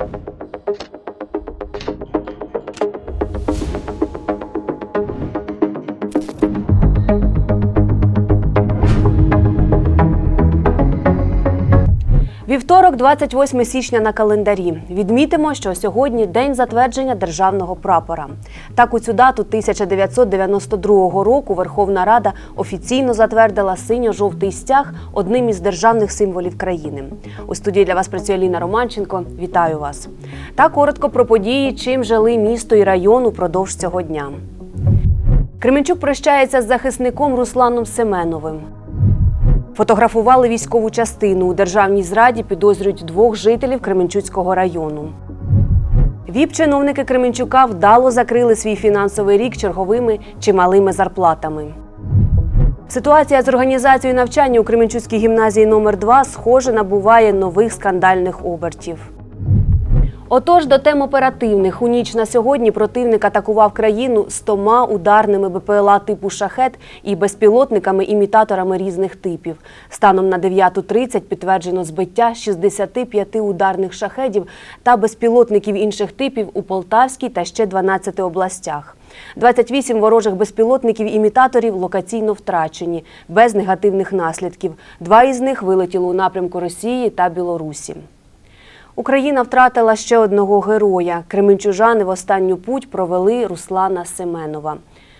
you 28 січня на календарі. Відмітимо, що сьогодні день затвердження державного прапора. Так, у цю дату 1992 року Верховна Рада офіційно затвердила синьо-жовтий стяг одним із державних символів країни. У студії для вас працює Ліна Романченко. Вітаю вас. Та коротко про події, чим жили місто і район упродовж цього дня. Кременчук прощається з захисником Русланом Семеновим. Фотографували військову частину. У державній зраді підозрюють двох жителів Кременчуцького району. Віп-чиновники Кременчука вдало закрили свій фінансовий рік черговими чималими зарплатами. Ситуація з організацією навчання у Кременчуцькій гімназії номер 2 схоже набуває нових скандальних обертів. Отож, до тем оперативних у ніч на сьогодні противник атакував країну стома ударними БПЛА типу шахет і безпілотниками-імітаторами різних типів. Станом на 9.30 підтверджено збиття 65 ударних шахедів та безпілотників інших типів у Полтавській та ще 12 областях. 28 ворожих безпілотників-імітаторів локаційно втрачені, без негативних наслідків. Два із них вилетіли у напрямку Росії та Білорусі. Україна втратила ще одного героя. Кременчужани в останню путь провели Руслана Семенова.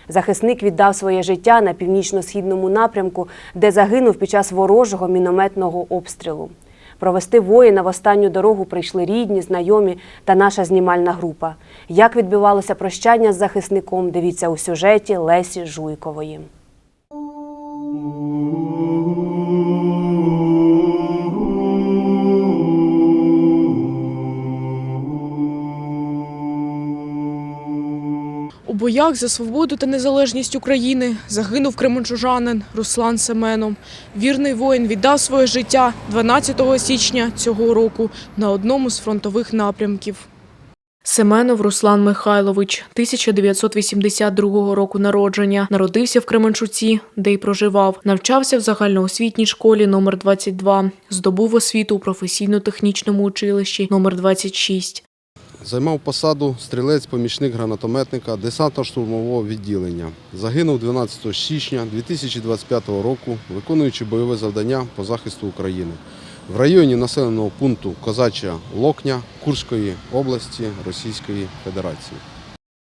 Захисник віддав своє життя на північно-східному напрямку, де загинув під час ворожого мінометного обстрілу. Провести воїна в останню дорогу прийшли рідні, знайомі та наша знімальна група. Як відбувалося прощання з захисником, дивіться у сюжеті Лесі Жуйкової. Боях за свободу та незалежність України загинув кременчужанин Руслан Семенов. Вірний воїн віддав своє життя 12 січня цього року на одному з фронтових напрямків. Семенов Руслан Михайлович, 1982 року народження, народився в Кременчуці, де й проживав. Навчався в загальноосвітній школі номер 22, здобув освіту у професійно-технічному училищі номер 26. Займав посаду стрілець-помічник гранатометника десантно-штурмового відділення. Загинув 12 січня 2025 року, виконуючи бойове завдання по захисту України в районі населеного пункту Козача Локня Курської області Російської Федерації.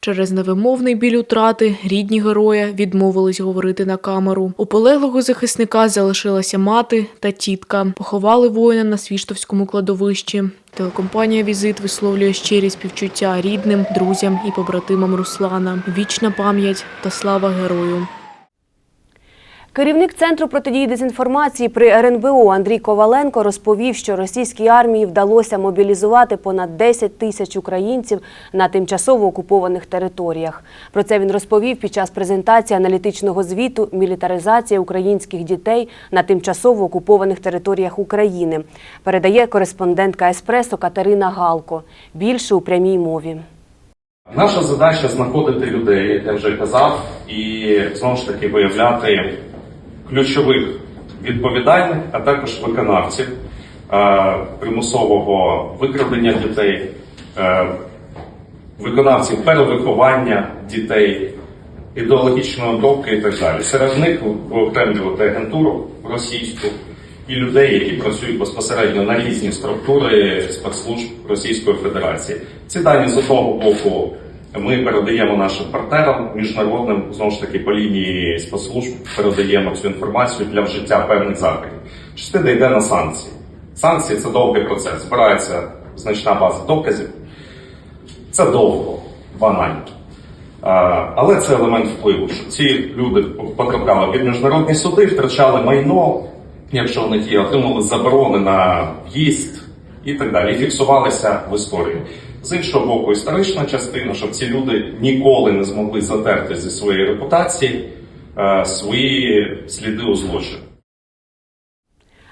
Через невимовний біль утрати рідні героя відмовились говорити на камеру. У полеглого захисника залишилася мати та тітка. Поховали воїна на Свіштовському кладовищі. Телекомпанія Візит висловлює щирі співчуття рідним, друзям і побратимам Руслана. Вічна пам'ять та слава герою. Керівник центру протидії дезінформації при РНБО Андрій Коваленко розповів, що російській армії вдалося мобілізувати понад 10 тисяч українців на тимчасово окупованих територіях. Про це він розповів під час презентації аналітичного звіту Мілітаризація українських дітей на тимчасово окупованих територіях України. Передає кореспондентка Еспресо Катерина Галко. Більше у прямій мові. Наша задача знаходити людей, як я вже казав, і знову ж таки виявляти ключових відповідальних, а також виконавців е, примусового викрадення дітей, е, виконавців перевиховання дітей, ідеологічної обробки і так далі. Серед них виокремлювати агентуру російську і людей, які працюють безпосередньо на різні структури спецслужб Російської Федерації. Ці дані з одного боку ми передаємо нашим партнерам міжнародним, знову ж таки, по лінії спецслужб передаємо цю інформацію для вжиття певних заходів. Частина йде на санкції. Санкції це довгий процес. Збирається значна база доказів. Це довго, банально. Але це елемент впливу, що ці люди потрапляли під міжнародні суди, втрачали майно, якщо вони є, отримали заборони на в'їзд і так далі, фіксувалися в історії. З іншого боку, історична частина, щоб ці люди ніколи не змогли затерти зі своєї репутації е, свої сліди у злочину.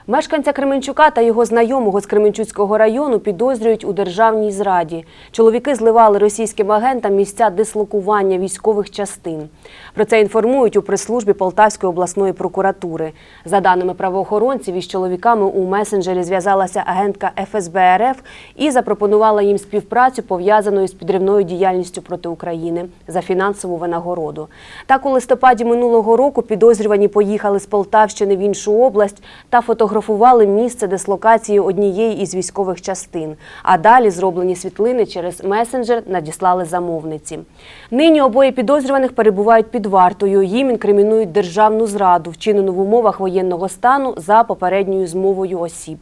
Мешканця Кременчука та його знайомого з Кременчуцького району підозрюють у державній зраді. Чоловіки зливали російським агентам місця дислокування військових частин. Про це інформують у прес-службі Полтавської обласної прокуратури. За даними правоохоронців, із чоловіками у месенджері зв'язалася агентка ФСБ РФ і запропонувала їм співпрацю, пов'язану із підривною діяльністю проти України за фінансову винагороду. Так, у листопаді минулого року підозрювані поїхали з Полтавщини в іншу область та фотографували місце дислокації однієї із військових частин. А далі зроблені світлини через месенджер надіслали замовниці. Нині обоє підозрюваних перебувають під вартою. Їм інкримінують державну зраду, вчинену в умовах воєнного стану за попередньою змовою осіб.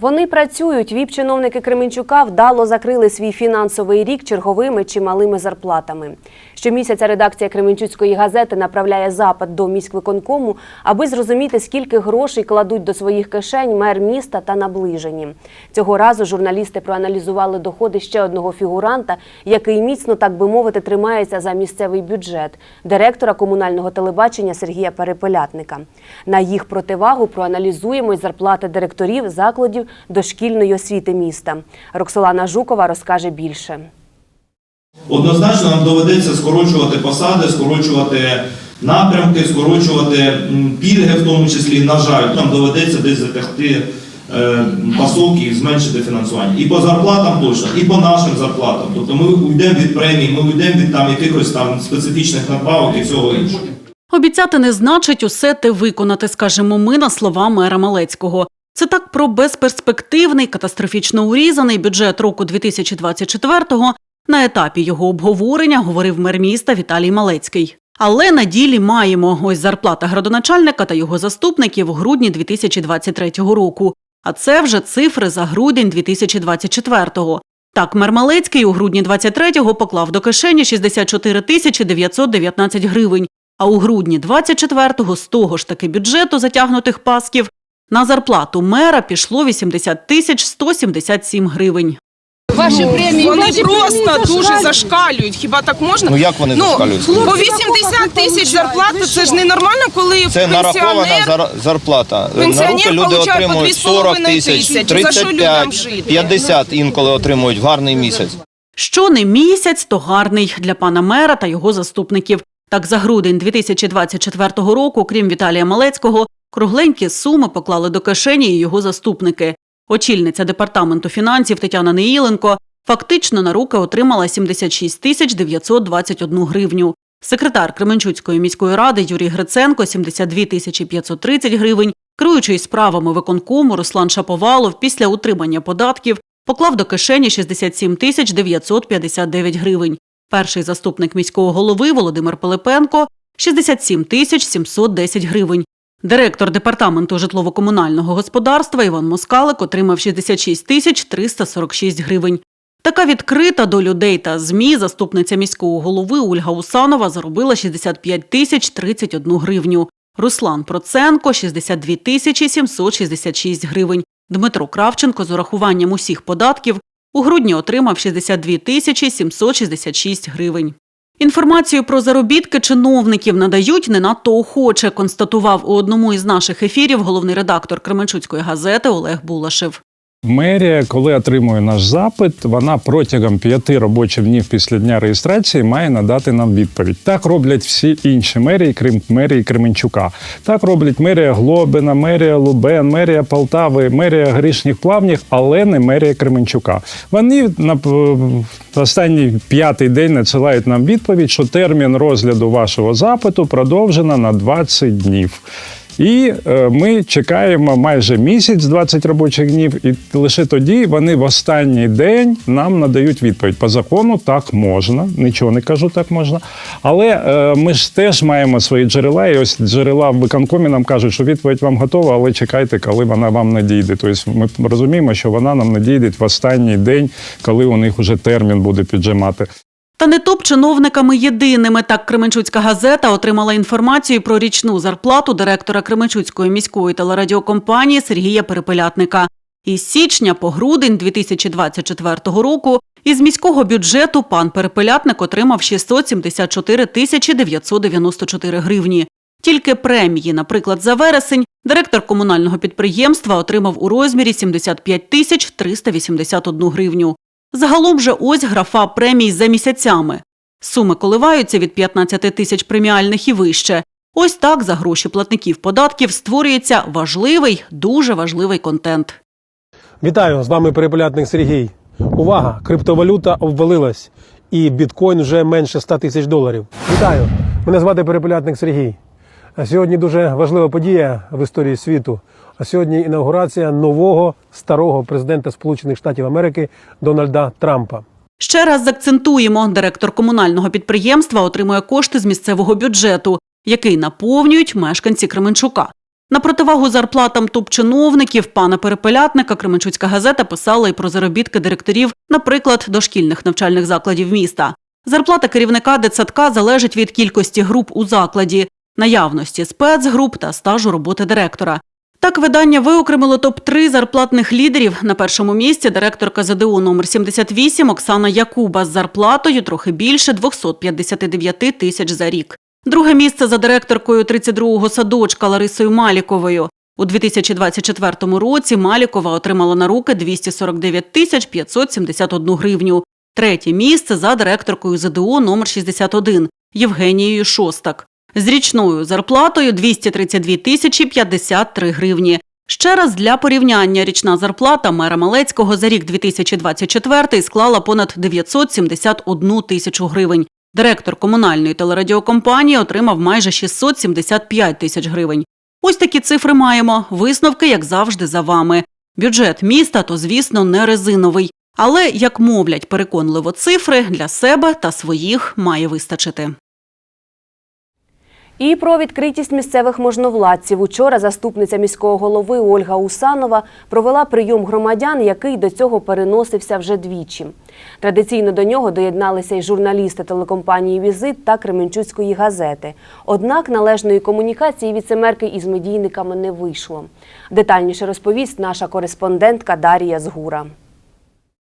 Вони працюють. Віп-чиновники Кременчука вдало закрили свій фінансовий рік черговими чи малими зарплатами. Щомісяця редакція Кременчуцької газети направляє запит до міськвиконкому, аби зрозуміти, скільки грошей кладуть до своїх кишень мер міста та наближені. Цього разу журналісти проаналізували доходи ще одного фігуранта, який міцно, так би мовити, тримається за місцевий бюджет директора комунального телебачення Сергія Перепелятника. На їх противагу проаналізуємо й зарплати директорів закладів дошкільної освіти міста. Роксолана Жукова розкаже більше. Однозначно нам доведеться скорочувати посади, скорочувати напрямки, скорочувати пільги, в тому числі, на жаль, нам доведеться десь затягти е, пасок і зменшити фінансування. І по зарплатам точно, і по нашим зарплатам. Тобто ми уйдемо від премій, ми уйдемо від там якихось там специфічних надбавок і всього іншого. Обіцяти не значить усе те виконати, скажемо ми на слова мера Малецького. Це так про безперспективний, катастрофічно урізаний бюджет року 2024-го. На етапі його обговорення говорив мер міста Віталій Малецький. Але на ділі маємо ось зарплата градоначальника та його заступників у грудні 2023 року. А це вже цифри за грудень 2024-го. Так, мер Малецький у грудні 23-го поклав до кишені 64 тисячі 919 гривень, а у грудні 24-го з того ж таки бюджету затягнутих пасків на зарплату мера пішло 80 тисяч 177 гривень. Ваші премії Вони ваші просто премії дуже зашкалюють. зашкалюють. Хіба так можна? Ну як вони Ну, зашкалюють? по 80 тисяч зарплати це ж ненормально, коли Це нарахована пенсіонер зар- зарплата. Пенсіонер На люди получає по отримують 2,5 40 тисяч. За що людям 35, жити? 50 інколи отримують в гарний місяць. Що не місяць, то гарний для пана мера та його заступників. Так, за грудень 2024 року, крім Віталія Малецького, кругленькі суми поклали до кишені і його заступники. Очільниця департаменту фінансів Тетяна Неїленко фактично на руки отримала 76 тисяч 921 гривню. Секретар Кременчуцької міської ради Юрій Гриценко 72 тисячі 530 гривень, керуючий справами виконкому Руслан Шаповалов після утримання податків поклав до кишені 67 тисяч 959 гривень. Перший заступник міського голови Володимир Пилипенко 67 тисяч 710 гривень. Директор департаменту житлово-комунального господарства Іван Москалик отримав 66 тисяч 346 гривень. Така відкрита до людей та ЗМІ заступниця міського голови Ольга Усанова заробила 65 тисяч 31 гривню. Руслан Проценко – 62 тисячі 766 гривень. Дмитро Кравченко з урахуванням усіх податків у грудні отримав 62 тисячі 766 гривень. Інформацію про заробітки чиновників надають не надто охоче, констатував у одному із наших ефірів головний редактор Кременчуцької газети Олег Булашев. Мерія, коли отримує наш запит, вона протягом п'яти робочих днів після дня реєстрації має надати нам відповідь. Так роблять всі інші мерії, крім мерії Кременчука. Так роблять мерія Глобина, мерія Лубен, мерія Полтави, мерія Грішніх Плавнів, але не мерія Кременчука. Вони на останній п'ятий день надсилають нам відповідь, що термін розгляду вашого запиту продовжено на 20 днів. І е, ми чекаємо майже місяць, 20 робочих днів, і лише тоді вони в останній день нам надають відповідь. По закону так можна, нічого не кажу, так можна. Але е, ми ж теж маємо свої джерела, і ось джерела в виконкомі нам кажуть, що відповідь вам готова, але чекайте, коли вона вам надійде. Тобто ми розуміємо, що вона нам надійде в останній день, коли у них вже термін буде піджимати. Та не топ чиновниками єдиними. Так Кременчуцька газета отримала інформацію про річну зарплату директора Кременчуцької міської телерадіокомпанії Сергія Перепелятника. Із січня по грудень 2024 року із міського бюджету пан Перепелятник отримав 674 тисячі 994 гривні. Тільки премії, наприклад, за вересень, директор комунального підприємства отримав у розмірі 75 тисяч 381 гривню. Загалом же ось графа премій за місяцями. Суми коливаються від 15 тисяч преміальних і вище. Ось так за гроші платників податків створюється важливий, дуже важливий контент. Вітаю з вами перепелятник Сергій. Увага! Криптовалюта обвалилась, і біткоін вже менше 100 тисяч доларів. Вітаю! Мене звати перепелятник Сергій. Сьогодні дуже важлива подія в історії світу. А сьогодні інаугурація нового старого президента Сполучених Штатів Америки Дональда Трампа. Ще раз закцентуємо, директор комунального підприємства отримує кошти з місцевого бюджету, який наповнюють мешканці Кременчука. На противагу зарплатам топ-чиновників пана Перепелятника Кременчуцька газета писала і про заробітки директорів, наприклад, дошкільних навчальних закладів міста. Зарплата керівника дитсадка залежить від кількості груп у закладі, наявності спецгруп та стажу роботи директора. Так, видання виокремило топ-3 зарплатних лідерів. На першому місці директорка ЗДУ номер 78 Оксана Якуба з зарплатою трохи більше 259 тисяч за рік. Друге місце за директоркою 32-го садочка Ларисою Маліковою. У 2024 році Малікова отримала на руки 249 тисяч 571 гривню. Третє місце за директоркою ЗДО номер 61 Євгенією Шостак з річною зарплатою 232 тисячі 53 гривні. Ще раз для порівняння річна зарплата мера Малецького за рік 2024 склала понад 971 тисячу гривень. Директор комунальної телерадіокомпанії отримав майже 675 тисяч гривень. Ось такі цифри маємо. Висновки, як завжди, за вами. Бюджет міста то, звісно, не резиновий. Але, як мовлять переконливо цифри, для себе та своїх має вистачити. І про відкритість місцевих можновладців. Учора заступниця міського голови Ольга Усанова провела прийом громадян, який до цього переносився вже двічі. Традиційно до нього доєдналися й журналісти телекомпанії Візит та Кременчуцької газети. Однак належної комунікації віцемерки із медійниками не вийшло. Детальніше розповість наша кореспондентка Дарія Згура.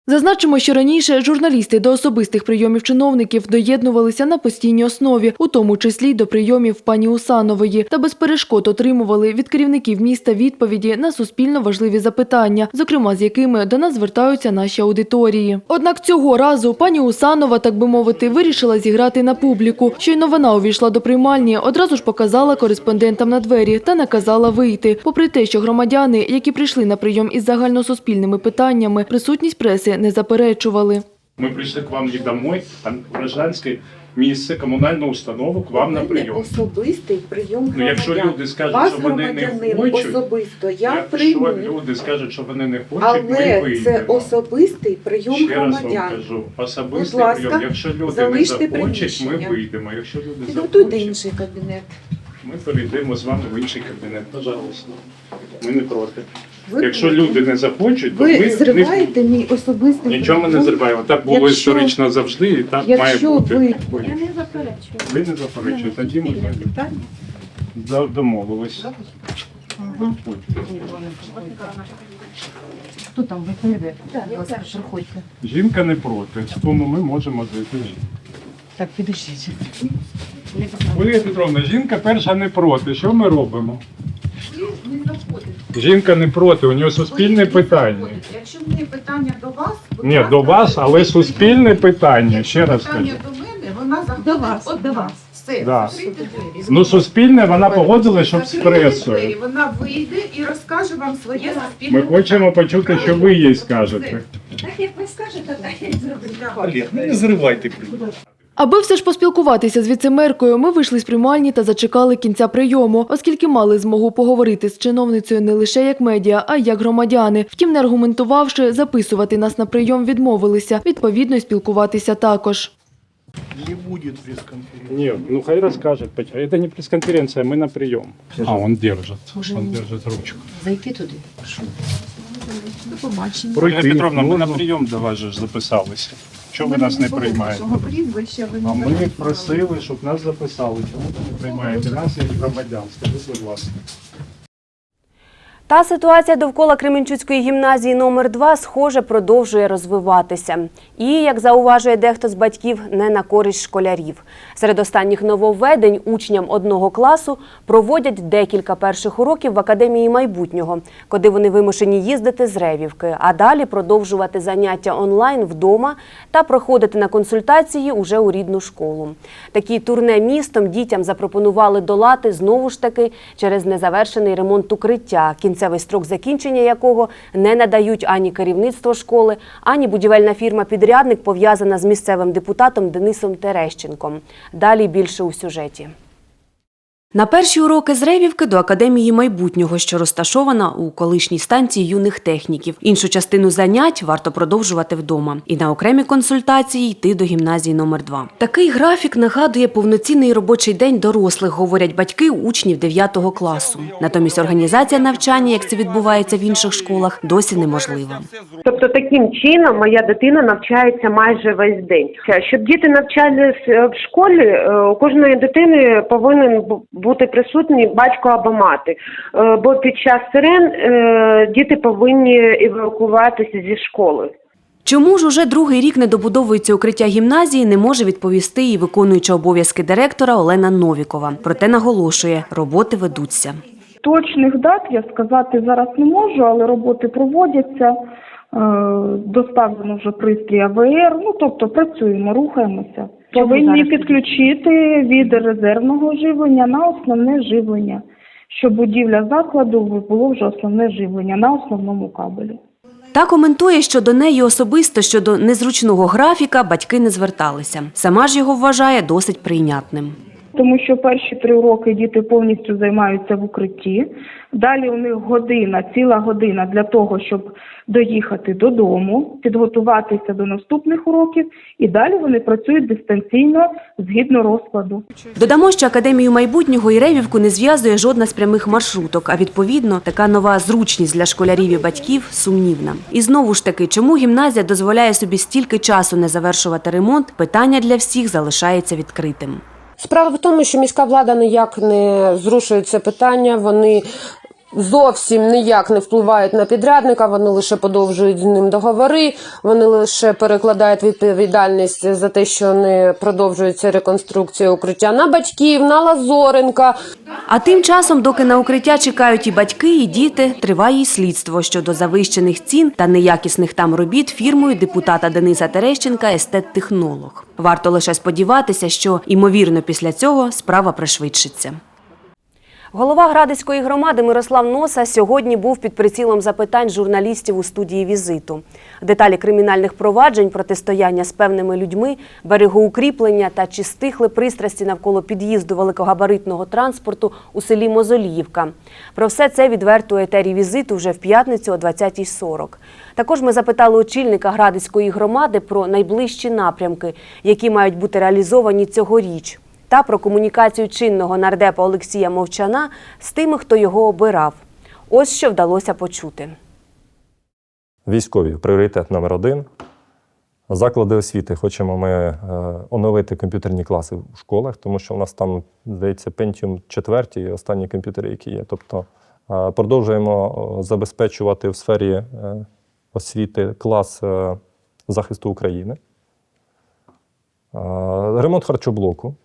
Зазначимо, що раніше журналісти до особистих прийомів чиновників доєднувалися на постійній основі, у тому числі й до прийомів пані Усанової, та без перешкод отримували від керівників міста відповіді на суспільно важливі запитання, зокрема з якими до нас звертаються наші аудиторії. Однак цього разу пані Усанова, так би мовити, вирішила зіграти на публіку. Щойно вона увійшла до приймальні, одразу ж показала кореспондентам на двері та наказала вийти. Попри те, що громадяни, які прийшли на прийом із загальносуспільними питаннями, присутність преси не заперечували. Ми прийшли к вам не домой, а в гражданське місце, комунальну установу к вам на прийом. Особистий прийом Ну, якщо люди скажуть, Вас, що вони не громадянин, хочуть, особисто я якщо люди скажуть, що вони не хочуть, ми Але це особистий прийом Ще раз вам громадян. кажу, особистий Будь ласка, прийом. Якщо люди не залиште захочуть, ми приміщення. вийдемо. Якщо люди Підготуйте захочуть, інший кабінет. ми перейдемо з вами в інший кабінет. Пожалуйста. Ми не проти. Ви, Якщо люди не захочуть, то ви ми зриваєте мій особистий Нічого ми не зриваємо. Так було Якщо- історично завжди, і так має Якщо бути. ви Я не заперечую. Ви не заперечуєте. Тоді ми до- домовились. Хто там виходить? Будь ласка, проходьте. Жінка не проти, тому ми можемо зайти. Так, підождіть. Олія Петровна, жінка перша не проти. Що ми робимо? Жінка не проти, у нього суспільне питання. Якщо в неї питання до вас, будь Ні, до вас, але суспільне питання. Ще раз кажу. до мене, вона заходить до вас, до вас. Все, Да. закрийте двері. Ну, суспільне вона погодила, щоб з Закрийте пресою. двері, Вона вийде і розкаже вам своє суспільне Ми хочемо почути, що ви їй скажете. Так як ви скажете, так я й зроблю. Ну, не зривайте. Аби все ж поспілкуватися з віцемеркою, ми вийшли з приймальні та зачекали кінця прийому, оскільки мали змогу поговорити з чиновницею не лише як медіа, а й як громадяни. Втім, не аргументувавши, записувати нас на прийом відмовилися. Відповідно, й спілкуватися також. Нет, ну хай расскажет. поч- Это не пресс-конференция, мы на прием. А, он держит. Он держит ручку. Зайти туди. Ольга Петровна, ми на прийом до вас же ж записалися. Чого ви нас не приймаєте? прізвища ви А ми просили, щоб нас записали. Чому ви не приймаєте нас як громадян? Скажіть, будь ласка. Та ситуація довкола Кременчуцької гімназії номер 2 схоже продовжує розвиватися. І, як зауважує дехто з батьків, не на користь школярів. Серед останніх нововведень учням одного класу проводять декілька перших уроків в академії майбутнього, куди вони вимушені їздити з Ревівки, а далі продовжувати заняття онлайн вдома та проходити на консультації уже у рідну школу. Такі турне містом дітям запропонували долати знову ж таки через незавершений ремонт укриття, кінцевий строк закінчення якого не надають ані керівництво школи, ані будівельна фірма-підрядник, пов'язана з місцевим депутатом Денисом Терещенком. Далі більше у сюжеті. На перші уроки з Ревівки до Академії майбутнього, що розташована у колишній станції юних техніків. Іншу частину занять варто продовжувати вдома. І на окремі консультації йти до гімназії номер 2 Такий графік нагадує повноцінний робочий день дорослих, говорять батьки учнів 9 класу. Натомість організація навчання, як це відбувається в інших школах, досі неможлива. Тобто таким чином моя дитина навчається майже весь день. Щоб діти навчались е, в школі, е, у кожної дитини повинен бути присутній батько або мати. Е, Бо під час сирен е, діти повинні евакуюватися зі школи. Чому ж уже другий рік не добудовується укриття гімназії, не може відповісти і виконуюча обов'язки директора Олена Новікова. Проте наголошує, роботи ведуться. Точних дат я сказати зараз не можу, але роботи проводяться. Е, Доставлено вже пристрій АВР. Ну тобто працюємо, рухаємося. Повинні підключити від резервного живлення на основне живлення, щоб будівля закладу було вже основне живлення на основному кабелі. Та коментує, що до неї особисто щодо незручного графіка батьки не зверталися. Сама ж його вважає досить прийнятним. Тому що перші три уроки діти повністю займаються в укритті. Далі у них година, ціла година для того, щоб доїхати додому, підготуватися до наступних уроків, і далі вони працюють дистанційно згідно розкладу. Додамо, що академію майбутнього і Ревівку не зв'язує жодна з прямих маршруток, а відповідно така нова зручність для школярів і батьків сумнівна. І знову ж таки, чому гімназія дозволяє собі стільки часу не завершувати ремонт? Питання для всіх залишається відкритим. Справа в тому, що міська влада ніяк не зрушує це питання. Вони зовсім ніяк не впливають на підрядника, вони лише подовжують з ним договори, вони лише перекладають відповідальність за те, що не продовжується реконструкція укриття на батьків, на Лазоренка. А тим часом, доки на укриття чекають і батьки, і діти, триває і слідство щодо завищених цін та неякісних там робіт фірмою депутата Дениса Терещенка естет-технолог. Варто лише сподіватися, що ймовірно після цього справа пришвидшиться. Голова Градицької громади Мирослав Носа сьогодні був під прицілом запитань журналістів у студії візиту. Деталі кримінальних проваджень, протистояння з певними людьми, берегоукріплення та чи стихли пристрасті навколо під'їзду великогабаритного транспорту у селі Мозоліївка. Про все це відверто етері візиту вже в п'ятницю о 20.40. Також ми запитали очільника Градицької громади про найближчі напрямки, які мають бути реалізовані цьогоріч та про комунікацію чинного нардепа Олексія Мовчана з тими, хто його обирав. Ось що вдалося почути. Військові пріоритет номер один. Заклади освіти хочемо ми е, оновити комп'ютерні класи в школах, тому що у нас там, здається, Pentium 4 і останні комп'ютери, які є. Тобто е, продовжуємо е, забезпечувати в сфері освіти клас захисту України. Ремонт харчоблоку.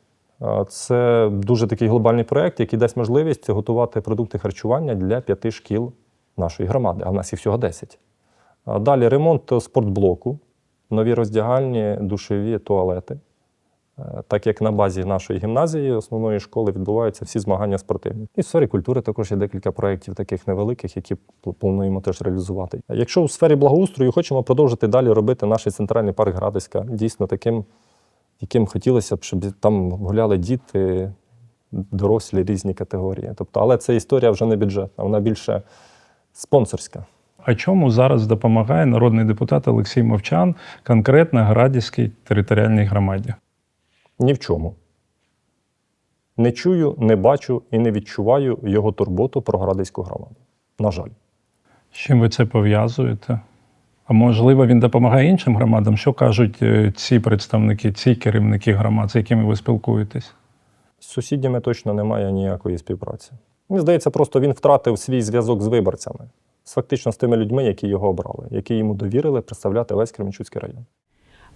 Це дуже такий глобальний проєкт, який дасть можливість готувати продукти харчування для п'яти шкіл нашої громади, а в нас їх всього 10. Далі ремонт спортблоку, нові роздягальні, душові туалети. Е, Так як на базі нашої гімназії, основної школи, відбуваються всі змагання спортивні. І в сфері культури також є декілька проєктів, таких невеликих, які плануємо теж реалізувати. Якщо у сфері благоустрою хочемо продовжити далі робити наш центральний парк Градиська, дійсно таким, яким хотілося б, щоб там гуляли діти, дорослі різні категорії. Тобто, але це історія вже не бюджетна, вона більше спонсорська. А чому зараз допомагає народний депутат Олексій Мовчан конкретно Градівській територіальній громаді? Ні в чому. Не чую, не бачу і не відчуваю його турботу про Градиську громаду. На жаль. З чим ви це пов'язуєте? А можливо, він допомагає іншим громадам? Що кажуть е, ці представники, ці керівники громад, з якими ви спілкуєтесь? З сусідями точно немає ніякої співпраці. Мені здається, просто він втратив свій зв'язок з виборцями, з фактично з тими людьми, які його обрали, які йому довірили представляти весь Кременчуцький район.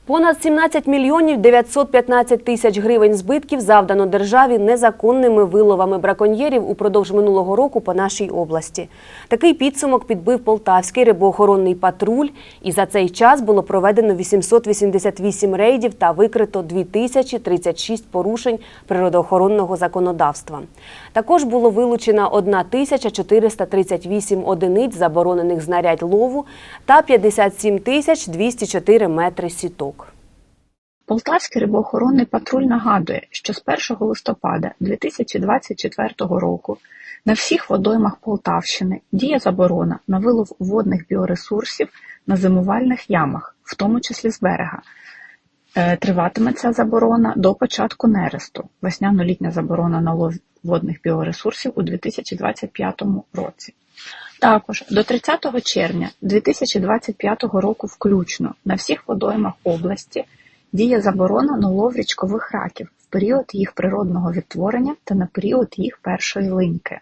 Понад 17 мільйонів 915 тисяч гривень збитків завдано державі незаконними виловами браконьєрів упродовж минулого року по нашій області. Такий підсумок підбив Полтавський рибоохоронний патруль, і за цей час було проведено 888 рейдів та викрито 2036 порушень природоохоронного законодавства. Також було вилучено 1438 одиниць заборонених знарядь лову та 57 тисяч 204 метри сіток. Полтавський рибоохоронний патруль нагадує, що з 1 листопада 2024 року на всіх водоймах Полтавщини діє заборона на вилов водних біоресурсів на зимувальних ямах, в тому числі з берега. Е, Триватиме ця заборона до початку нересту, весняно-літня заборона на лов водних біоресурсів у 2025 році. Також до 30 червня 2025 року включно на всіх водоймах області діє заборона на лов раків в період їх природного відтворення та на період їх першої линьки.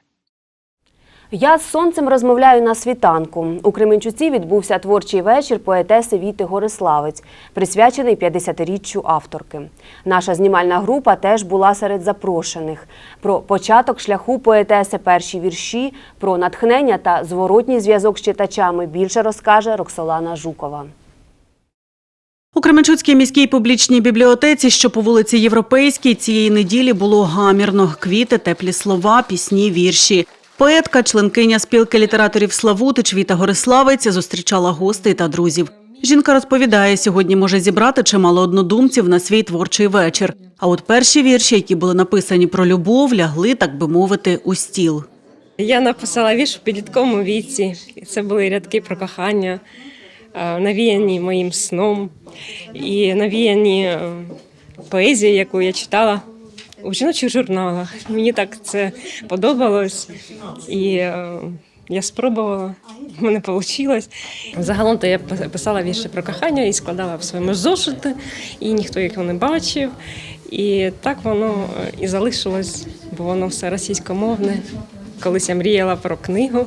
Я з сонцем розмовляю на світанку. У Кременчуці відбувся творчий вечір поетеси Віти Гориславець, присвячений 50-річчю авторки. Наша знімальна група теж була серед запрошених. Про початок шляху поетеси перші вірші, про натхнення та зворотній зв'язок з читачами більше розкаже Роксолана Жукова. У Кременчуцькій міській публічній бібліотеці, що по вулиці Європейській, цієї неділі було гамірно. Квіти, теплі слова, пісні, вірші. Поетка, членкиня спілки літераторів Славутич Віта Гориславець зустрічала гостей та друзів. Жінка розповідає, сьогодні може зібрати чимало однодумців на свій творчий вечір. А от перші вірші, які були написані про любов, лягли, так би мовити, у стіл. Я написала вірш у підлітковому віці. І Це були рядки про кохання, навіяні моїм сном і навіяні е, поезією, яку я читала у жіночих журналах. Мені так це подобалось, і е, я спробувала. в мене вийшло. Загалом то я писала вірші про кохання і складала в своєму зошити, і ніхто їх не бачив. І так воно е, і залишилось, бо воно все російськомовне. Колись я мріяла про книгу,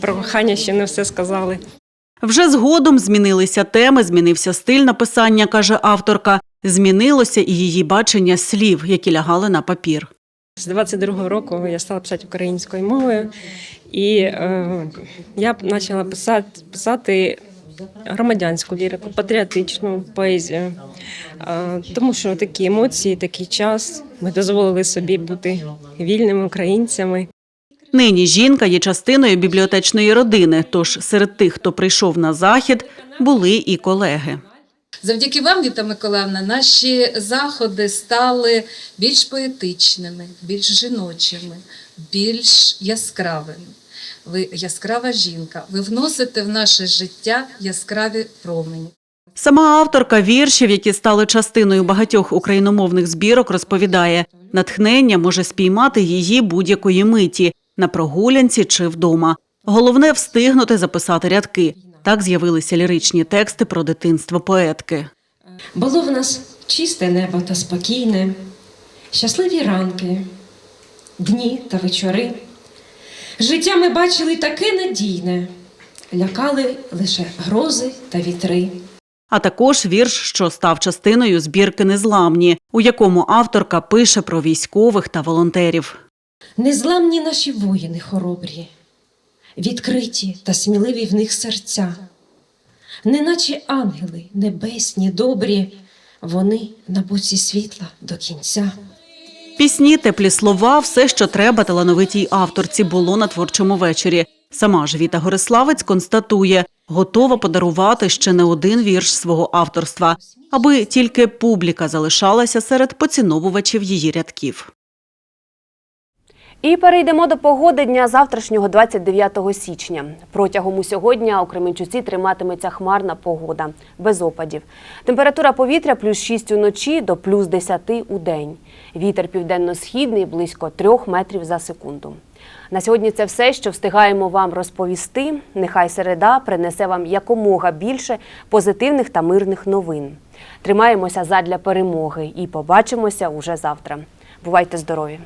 про кохання ще не все сказали. Вже згодом змінилися теми, змінився стиль написання, каже авторка. Змінилося і її бачення слів, які лягали на папір. З 22-го року я стала писати українською мовою, і е, я почала писати, писати громадянську лірику, патріотичну поезію, е, тому що такі емоції, такий час ми дозволили собі бути вільними українцями. Нині жінка є частиною бібліотечної родини, тож серед тих, хто прийшов на захід, були і колеги. Завдяки вам, Віта Миколаївна, наші заходи стали більш поетичними, більш жіночими, більш яскравими. Ви яскрава жінка. Ви вносите в наше життя яскраві промені. Сама авторка віршів, які стали частиною багатьох україномовних збірок, розповідає, натхнення може спіймати її будь-якої миті на прогулянці чи вдома. Головне встигнути записати рядки. Так з'явилися ліричні тексти про дитинство поетки. Було в нас чисте небо та спокійне, щасливі ранки, дні та вечори. Життя ми бачили таке надійне, лякали лише грози та вітри. А також вірш, що став частиною збірки Незламні, у якому авторка пише про військових та волонтерів. Незламні наші воїни хоробрі, відкриті та сміливі в них серця, неначе ангели небесні, добрі, вони на боці світла до кінця. Пісні, теплі слова, все, що треба талановитій авторці, було на творчому вечорі. Сама ж Віта Гориславець констатує, готова подарувати ще не один вірш свого авторства, аби тільки публіка залишалася серед поціновувачів її рядків. І перейдемо до погоди дня завтрашнього, 29 січня. Протягом усього дня у Кременчуці триматиметься хмарна погода, без опадів. Температура повітря плюс 6 уночі до плюс 10 у день. Вітер південно-східний близько 3 метрів за секунду. На сьогодні це все, що встигаємо вам розповісти. Нехай середа принесе вам якомога більше позитивних та мирних новин. Тримаємося задля перемоги і побачимося уже завтра. Бувайте здорові!